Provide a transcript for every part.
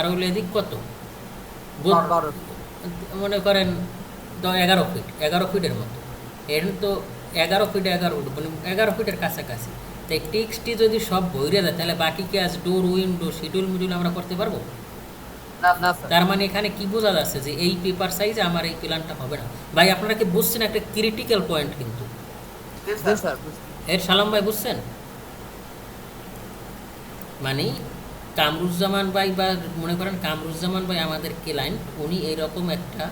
আর হইল এদিক কত? মনে করেন এগারো ফিট এগারো ফিটের মতো। এর তো এগারো ফিট এগারো ফিট মানে এগারো ফিটের কাছাকাছি। তাই টেক্সটি যদি সব বইরে দেয় তাহলে বাকি কাজ ডোর উইন্ডো শিডিউল মিডিউল আমরা করতে পারব? তার মানে এখানে কি বোঝা যাচ্ছে যে এই পেপার সাইজে আমার এই প্ল্যানটা হবে না? ভাই আপনারা কি বুঝছেন একটা ক্রিটিক্যাল পয়েন্ট কিন্তু। এর সালাম ভাই বুঝছেন? মানে কামরুজ্জামান ভাই বা মনে করেন কামরুজ্জামান ভাই আমাদের ক্লায়েন্ট উনি এইরকম একটা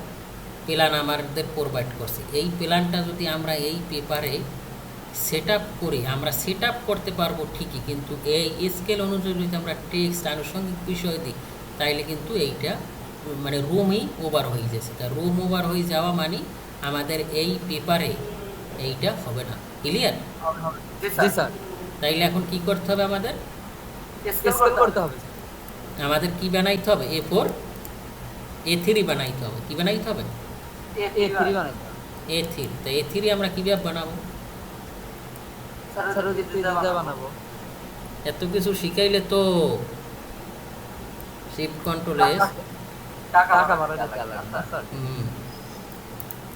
প্ল্যান আমাদের প্রোভাইড করছে। এই প্ল্যানটা যদি আমরা এই পেপারে সেট আপ করি আমরা সেট আপ করতে পারব ঠিকই কিন্তু এই স্কেল অনুযায়ী যদি আমরা টেক্সট আনুষঙ্গিক বিষয় দিই তাইলে কিন্তু এইটা মানে রুমই ওভার হয়ে যাচ্ছে। তা রুম ওভার হয়ে যাওয়া মানে আমাদের এই পেপারে এইটা হবে না। ক্লিয়ার তাইলে এখন কি করতে হবে আমাদের? স্কেল করতে হবে। আমাদের কি বানাইতে হবে? এ ফোর এ থ্রি বানাইতে হবে। কি বানাইতে হবে? এ থ্রি বানাইতে হবে। এ থ্রি তো এ থ্রি আমরা কীভাবে বানাবো? বানাবো। এত কিছু শিখাইলে তো শিফট কন্ট্রোল এস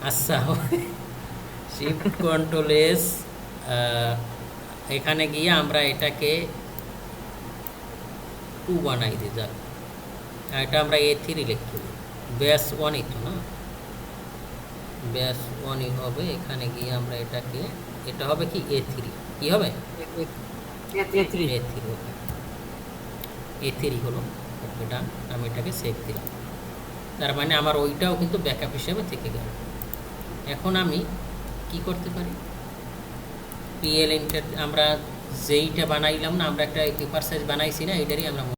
আচ্ছা শিফট কন্ট্রোল এস এখানে গিয়ে আমরা এটাকে দিই যাক আর এটা আমরা এ থ্রি লিখতে ব্যাস ওয়ানই তো না? ব্যাস ওয়ানই হবে এখানে গিয়ে আমরা এটাকে এটা হবে কি? এ থ্রি কী হবে? A three A three okay A three হলো ওকে ডান আমি এটাকে সেভ দিলাম। তার মানে আমার ওইটাও কিন্তু ব্যাকআপ হিসেবে থেকে গেল। এখন আমি কি করতে পারি? পিএল ইন্টার আমরা যেইটা বানাইলাম না আমরা একটা পেপার সাইজ বানাইছি না এইটারই আমরা